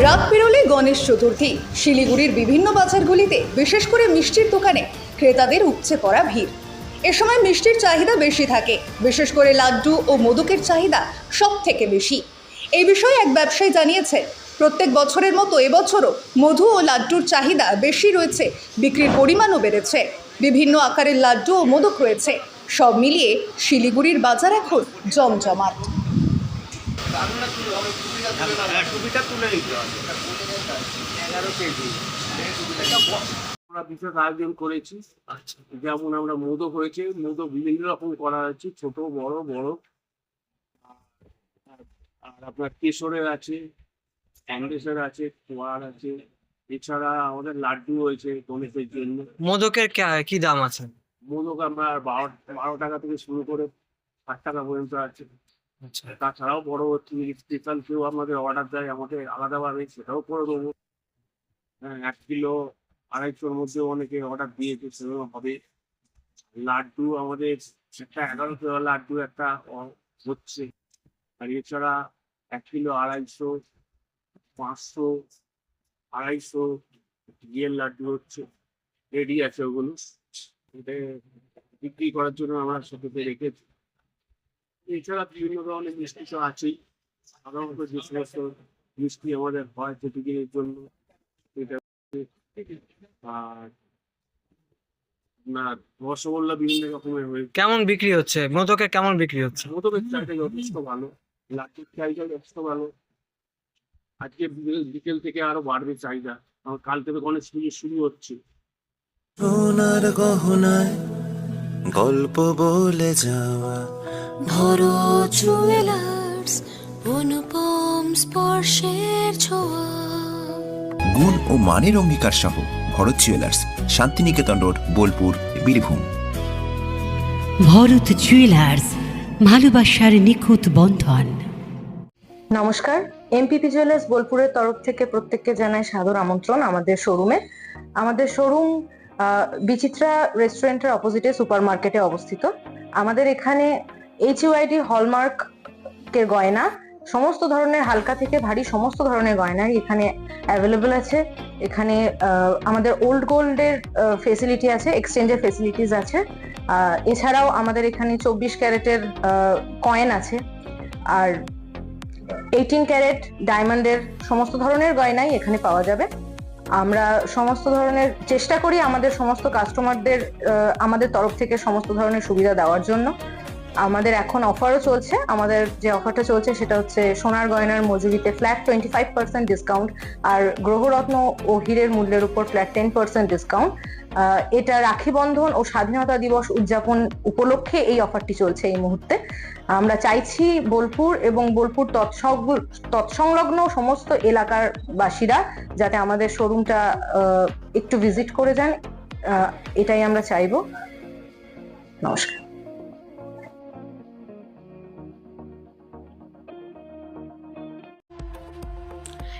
রাত পেরোলে গণেশ চতুর্থী। শিলিগুড়ির বিভিন্ন বাজারগুলিতে, বিশেষ করে মিষ্টির দোকানে ক্রেতাদের উপচে পড়া ভিড়। এ সময় মিষ্টির চাহিদা বেশি থাকে। বিশেষ করে লাড্ডু ও মোদকের চাহিদা সব থেকে বেশি। এই বিষয়ে এক ব্যবসায়ী জানিয়েছেন, প্রত্যেক বছরের মতো এবছরও মধু ও লাড্ডুর চাহিদা বেশি রয়েছে, বিক্রির পরিমাণও বেড়েছে। বিভিন্ন আকারের লাড্ডু ও মোদক রয়েছে। সব মিলিয়ে শিলিগুড়ির বাজার এখন জমজমাট। টুপিটা তুলে নিতে হবে এগারো কেজি আমরা বিশেষ আয়োজন করেছি। যেমন আমরা মোদক হয়েছে মোদক বিভিন্ন রকম করা হয়েছে ছোট বড় বড়। আর- আপনার কেশরের আছে কংগ্রেসের আছে খোয়ার আছে। এছাড়া আমাদের লাড্ডু হয়েছে গণেশের জন্য। মোদকের কি দাম আছে? মোদক আমরা বারো বারো টাকা থেকে শুরু করে ষাট টাকা পর্যন্ত আছে। আচ্ছা তাছাড়াও বড় হচ্ছে স্পেশাল কেউ আমাদের অর্ডার দেয়, আমাদের আলাদাভাবে সেটাও করে দেবো। হ্যাঁ এক কিলো আড়াইশোর মধ্যে অনেকে অর্ডার দিয়েছে, সেগুলো হবে। লাড্ডু আমাদের একটা এগারো কিলো লাড্ডু একটা হচ্ছে। আর এছাড়া এক কিলো আড়াইশো, পাঁচশো, আড়াইশো ঘিয়ের লাড্ডু হচ্ছে। রেডি আছে ওগুলো। বিক্রি করার জন্য আমরা সেটাতে রেখেছি। এছাড়া বিভিন্ন ধরনের মিষ্টি তো আছেই। সাধারণত যে সমস্ত মিষ্টি আমাদের হয় প্রতিদিনের জন্য এটা আর না রসগোল্লা বিভিন্ন রকমের হয়েছে কেমন বিক্রি হচ্ছে? মোদকের কেমন বিক্রি হচ্ছে? মোদকের চাহিদা যথেষ্ট ভালো লাড্ডুর চাহিদা যথেষ্ট ভালো। আজকে বিকেল- বিকেল থেকে আরও বাড়বে চাহিদা। কাল থেকে গণেশ পুজো শুরু হচ্ছে। সোনার গহনায় গল্প বলে যাওয়া ভরো জুয়েলার্স অনুপম স্পর্শের ছোঁয়া। গুণ ও মানের অঙ্গীকার সহ Bharat jewellers Santiniketan road Bolpur Birbhum. Bharat jewellers ভালোবাসার নিখুঁত বন্ধন। নমস্কার এমপিপি জুয়েলার্স বোলপুরের তরফ থেকে প্রত্যেককে জানাই সাদর আমন্ত্রণ আমাদের শোরুমে আমাদের শোরুম বিচিত্রা রেস্টুরেন্টের অপোজিটে সুপার মার্কেটে অবস্থিত। আমাদের এখানে এইচ ইউআইডি হলমার্ক এর গয়না, সমস্ত ধরনের হালকা থেকে ভারী সমস্ত ধরনের গয়নাই এখানে অ্যাভেলেবল আছে। এখানে আমাদের ওল্ড গোল্ডের ফেসিলিটি আছে এক্সচেঞ্জের ফেসিলিটিস আছে। এছাড়াও আমাদের এখানে চব্বিশ ক্যারেটের কয়েন আছে। আর এইটিন ক্যারেট ডায়মন্ডের সমস্ত ধরনের গয়নাই এখানে পাওয়া যাবে। আমরা সমস্ত ধরনের, চেষ্টা করি আমাদের সমস্ত কাস্টমারদের আমাদের তরফ থেকে সমস্ত ধরনের সুবিধা দেওয়ার জন্য। আমাদের এখন অফারও চলছে। আমাদের যে অফারটা চলছে সেটা হচ্ছে সোনার গয়নার মজুরিতে flat twenty five percent discount আর গ্রহরত্ন ও হীরের মূল্যের উপর ফ্ল্যাট টেন পার্সেন্ট ডিসকাউন্ট এটা রাখি বন্ধন ও স্বাধীনতা দিবস উদযাপন উপলক্ষে এই অফারটি চলছে এই মুহূর্তে। আমরা চাইছি বোলপুর এবং বোলপুর তৎসং- তৎসংলগ্ন সমস্ত এলাকার বাসীরা যাতে আমাদের শোরুমটা একটু ভিজিট করে যান। এটাই আমরা চাইব। নমস্কার।